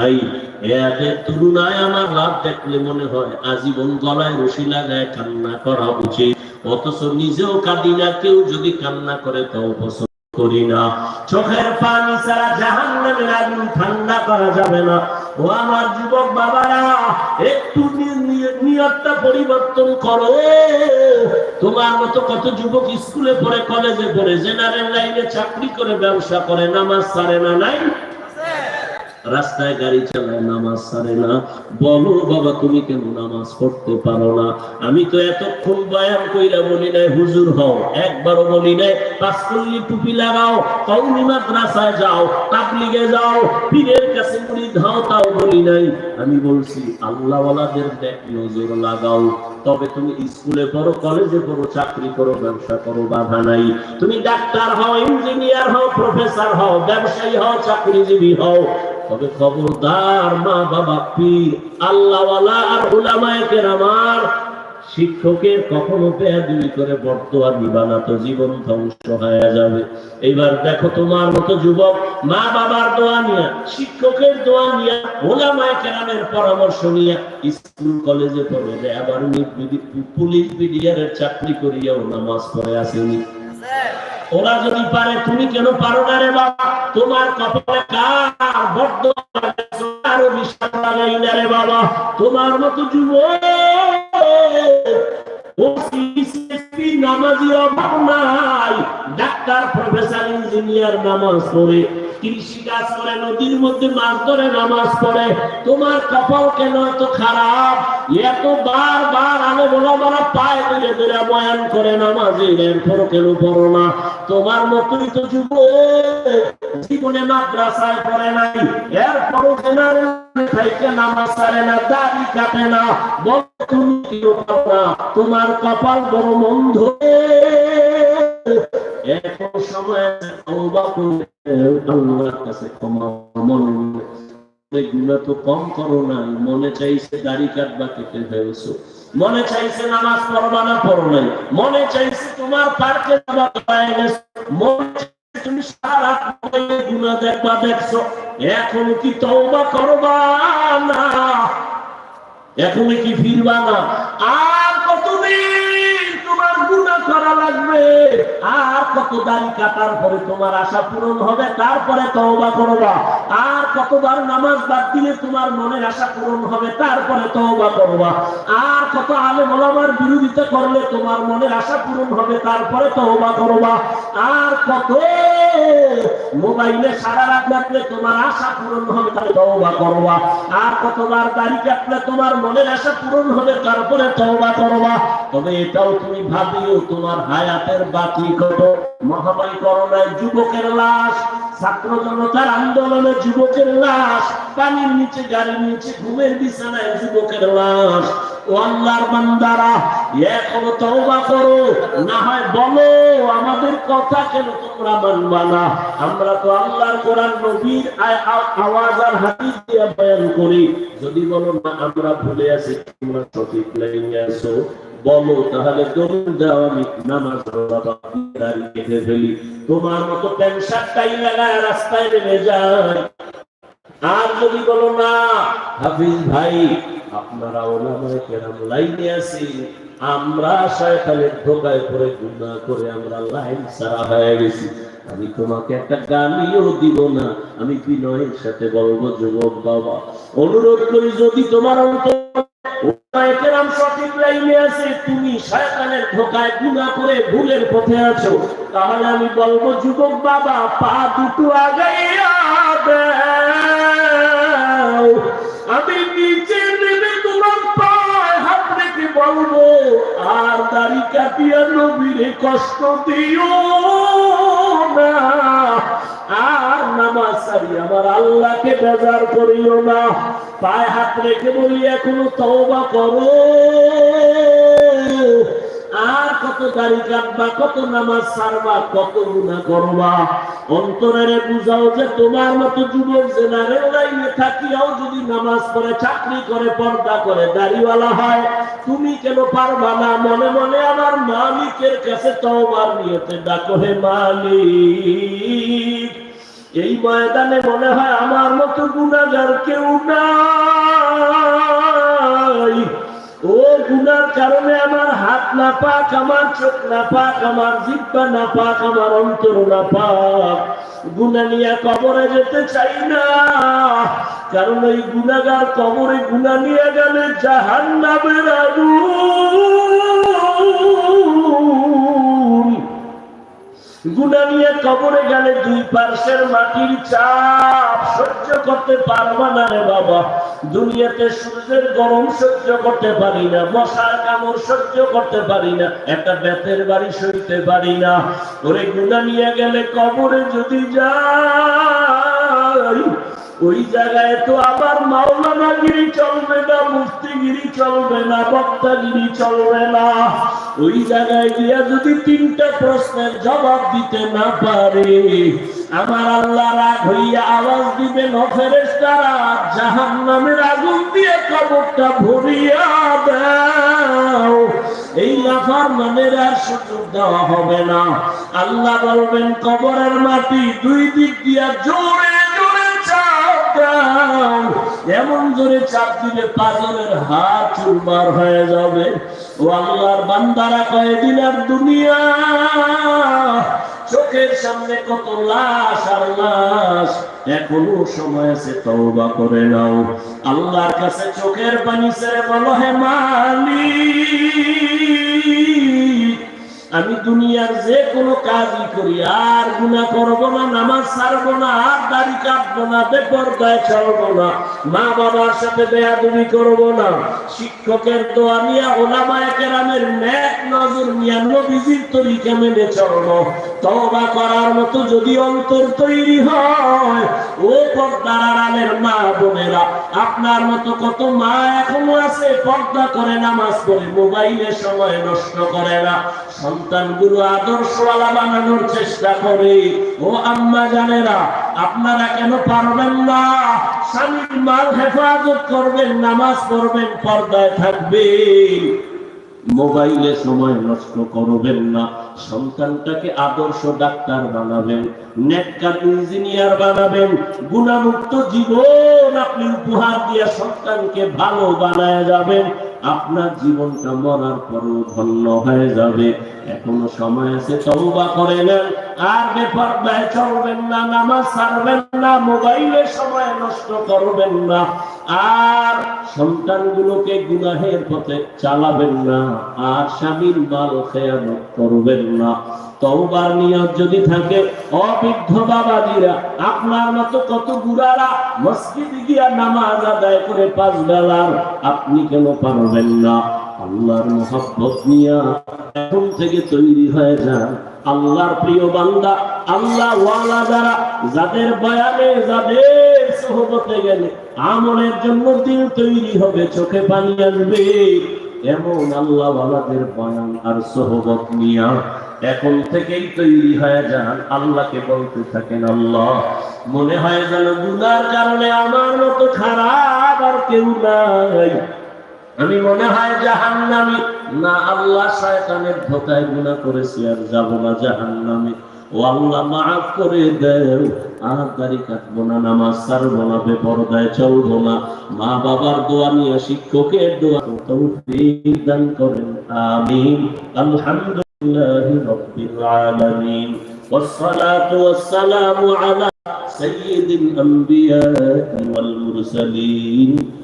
ভাই, এদের তুলনায় আমার লাভ দেখলে মনে হয় আজীবন গলায় রশি লাগায় কান্না করা উচিত। অথচ নিজেও কাঁদি না, কেউ যদি কান্না করে তাও পছন্দ করি না। চোখের পানি ছাড়া জাহান নামের আগুন ঠান্ডা করা যাবে না। ও আমার যুবক বাবারা, একটু নিয়তটা পরিবর্তন করো। তোমার মতো কত যুবক স্কুলে পড়ে, কলেজে পড়ে জেনারেল লাইনে চাকরি করে, ব্যবসা করে, নামাজ ছাড়ে না, নাই? রাস্তায় গাড়ি চালায় নামাজ ছাড়ে না। বলো বাবা, তুমি কেন নামাজ পড়তে পারো না? আমি তো এতক্ষণ বয়ান কইরা বলি নাই, হুজুর হও। একবারও বলি নাই পাঁচকল্লি টুপি লাগাও কৌমি মাদ্রাসায় যাও, তাবলিগে যাও, পীরের কাছে মুড়ি ধাও তাও বলি নাই। আমি বলছি, আল্লাহওয়ালাদের দেখ নজর লাগাও। তবে তুমি স্কুলে পড়ো, কলেজে পড়ো, চাকরি করো, ব্যবসা করো, বাধা নাই। তুমি ডাক্তার হও, ইঞ্জিনিয়ার হও, প্রফেসর হও, ব্যবসায়ী হও, চাকরিজীবী হও। তবে খবরদার মা বাবা পীর, আল্লাহওয়ালা আর উলামায়ে কেরামার শিক্ষকের কখনো বেয়াদুই করে বর্তমান নিবানা তো জীবন ধ্বংস হয়ে যাবে। এইবার দেখো তোমার মতো যুবক, মা বাবার দোয়া নিয়ে, শিক্ষকের দোয়া নিয়ে ওলামায় কেরামের পরামর্শ নিয়ে স্কুল, কলেজে পড়ে যে আবার পুলিশ বিডিআরের চাকরি করিয়াও নামাজ পড়ে আসেনি। ওরা যদি পারে, তুমি কেন পারো না রে বাবা তোমার কপালে কার বড্ড আরও বিশ্বাস লাগাই না রে বাবা? তোমার মতো যুব করে, নদীর মধ্যে ধরে, নামাজ পড়ে। তোমার কেন খারাপ? এত বার বার পায় বয়ান করে নামাজে এরপর কেন পড়ো না? তোমার মতোই তো যুব জীবনে মাদ্রাসায় পড়ে নাই। এরপরও নামাজ তোমার কপাল বড় মন্দ। এখন সময় তো কম করো নাই, মনে চাইছে দাড়ি কাটবা, কেটে ফেলছো। মনে চাইছে নামাজ পড়বা না পড়ো নাই। মনে চাইছে তোমার পার্কে তুমি সারা গুণা দেখবা, দেখছ। এখন কি তওবা করবা না? এখন কি ফিরবা না? আর কতদিন তোমার গুণা করা লাগবে? আর কত দাড়ি কাটার পরে তোমার আশা পূরণ হবে? তারপরে তওবা করবা। আর কতবার নামাজ বাদ দিলে তোমার মনের আশা পূরণ হবে? তারপরে তওবা করবা। আর কত আলে মোলামার বিরোধিতা করলে তোমার মনের আশা পূরণ হবে, তারপরে তওবা করবা। আর কত মোবাইলে সারা রাত রাখলে তোমার আশা পূরণ হবে, তাহলে তওবা করবা। আর কতবার দাড়ি কাটলে তোমার মনের আশা পূরণ হবে, তারপরে তওবা করবা। তবে এটাও তুমি ভাবিও, তোমার হায়াতের বাকি কত মহামারী করোনায় যুবকের লাশ ছাত্র জনতার আন্দোলনে যুবকের লাশ, পানির নিচে, গাড়ির নিচে, ঘুমের বিছানায় যুবকের লাশ। আমরা আওয়াজ আর করি। যদি বলো আমরা ভুলে আছি, তোমরা সঠিক লাইনে আছো। বলো, তাহলে দরুন আমি নামাজ কেটে ফেলি। তোমার মতো প্যান্ট শার্টটাই লাগায় রাস্তায় নেমে যায়। আর যদি বলো, না, হাফিজ ভাই আপনারা ওলামায় কেরাম লাইনে আছি আমরা শয়তানের ধোকায় পড়ে, গুনাহ করে আমরা লাইন সারা হয়ে গেছি। আমি তোমাকে একটা গালিও দিব না। আমি বিনয়ের সাথে বলব, যুবক বাবা, অনুরোধ করি, যদি তোমার অন্তর সঠিক লাইনে আছে, তুমি শয়তানের ধোকায় করে ভুলের পথে আছো। তাহলে আমি বলব, যুবক বাবা, পা দুটো আগাইয়া আমি নিচে নেমে তোমার পায়ে হাত রেখে বলব, আর দাড়ি কাটিয়া নবীরে কষ্ট দিও না। আর নামাজ সারি আমার আল্লাহকে বেজার করিও না। পায়ে হাত রেখে বলি, এখনও তওবা করো। আর কত দাড়ি কাটবা, কত নামাজ সারবা কত গুণা করবা। অন্তরের বুঝাও যে তোমার মতো যুবক জেনারেল লাইনে থাকিয়াও যদি নামাজ পড়ে, চাকরি করে, পর্দা করে দাড়িওয়ালা হয়, তুমি কেন পারবা না? মনে মনে আমার মালিকের কাছে তওবার নিয়তে ডাকো হে মালিক। এই ময়দানে মনে হয় আমার মতো গুণাগার কেউ নাই। ও গুনার কারণে আমার হাত না পাক আমার চোখ না পাক আমার জিব্বা না পাক আমার অন্তর না পাক গুনা নিয়ে কবরে যেতে চাই না। কারণ ওই গুনাগার কবরে গুনা নিয়ে গেলে জাহান আগুন। কবরে গেলে দুই পার্শ্বের মাটির চাপ সহ্য করতে পারবা না রে বাবা। দুনিয়াতে সূর্যের গরম সহ্য করতে পারি না, মশার কামড় সহ্য করতে পারি না, একটা বেতের বাড়ি সইতে পারি না। ওরে নিয়ে গেলে কবরে যদি যাই ওই জায়গায় তো আবার মাওলানাগিরি চলবে না, মুফতিগিরি চলবে না, বক্তাগিরি চলবে না। ওই জায়গায় গিয়া যদি তিনটা প্রশ্নের জবাব দিতে না পারে, আমার আল্লাহ রাগ হইয়া আওয়াজ দিবে নফেরেস্তারা জাহান নামের আগুন দিয়ে কবরটা ভরিয়া দাও। এই লাফার মানের আর সুযোগ দেওয়া হবে না। আল্লাহ বলবেন, কবরের মাটি দুই দিক দিয়া জোরে এমন জোরে চাপ দিলে পাজরের হাত চুরমার হয়ে যাবে। ও আল্লাহর বান্দারা কয়েকদিন আর দুনিয়া, চোখের সামনে কত লাশ আর লাশ, এখনও সময় আছে তওবা করে নাও। আল্লাহর কাছে চোখের পানি ছেড়ে বলো, হে মালিক আমি দুনিয়ার যে কোনো কাজই করি, আর গুণা করব না, নামাজ ছাড়বো না, আর দাড়ি কাটবো না, বেপরদায় চলবো না মা বাবার সাথে বেয়াদুবি করব না। শিক্ষকের দোয়া নিয়ে ওলামায় কেরামের ন্যাক নজর নিয়ে, নবীজির তরিকা মেনে চলবো। তওবা করার মতো যদি অন্তর তৈরি হয়, ও পর্দার আড়ালের মা বোনেরা, আপনার মতো কত মা এখনও আছে, পর্দা করে নামাজ পড়ে, মোবাইলে সময় নষ্ট করে না। সন্তানগুলো আদর্শওয়ালা বানানোর চেষ্টা করে। ও আম্মা জানেরা, আপনারা কেন পারবেন না? স্বামীর মাল হেফাজত করবেন, নামাজ পড়বেন, পর্দায় থাকবেন। মোবাইলে সময় নষ্ট করবেন না। সন্তানটাকে আদর্শ ডাক্তার বানাবেন, নেককার ইঞ্জিনিয়ার বানাবেন। গুণামুক্ত জীবন আপনি উপহার দিয়ে সন্তানকে ভালো বানায় যাবেন। আপনার জীবনটা মরার পরও ধন্য হয়ে যাবে। এখনও সময় আছে, তওবা করে নেন। আর বেপরদায় চলবেন না, নামাজ না মোবাইলে সময় নষ্ট করবেন না, আর সন্তানগুলোকে গুনাহের পথে চালাবেন না, আর স্বামীর মাল করবেন না। নিয়ত যদি থাকে আপনার মতো কত গুড়ারা মসজিদ গিয়া নামাজ আদায় করে পাঁচ বেলার, আপনি কেন পারবেন না? আল্লাহর মোহাব্বত নিয়া এখন থেকে তৈরি হয়ে যান। আল্লাহর প্রিয় বান্দা, আল্লাহ ওয়ালা যারা, যাদের বয়ানে, যাদের সহবতে গেলে আমলের জন্য দিল তৈরি হবে, চোখে পানি আসবে। এমন আল্লাহ ওয়ালাদের বয়ান আর সহবত নিয়া এখন থেকেই তৈরি হয়ে যান। আল্লাহকে বলতে থাকেন, আল্লাহ, মনে হয় যেন গুনার কারণে আমার মতো খারাপ আর কেউ নাই। আমি মনে হয় জাহান্নামি না আল্লাহ শয়তানের ধোকায় গুনাহ করেছি আর যাব না জাহান্নামে ও আল্লাহ মাফ করে দেও আর দাড়ি কাটবো না নামাজ ছাড়বো না বেপরদায় চলবো না মা বাবার দোয়া নিয়ে শিক্ষকের দোয়া তৌফিক দান করেন আমিন আলহামদুলিল্লাহ রাব্বিল আলামিন والصلاة والسلام على سيد الأنبياء والمرسلين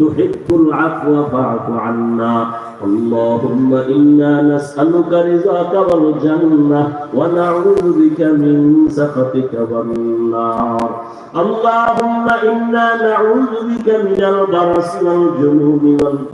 تحب العفو فاعف عنا اللهم إنا نسألك رضاك والجنة ونعوذ بك من سخطك والنار اللهم إنا نعوذ بك من البرص والجنون والجنون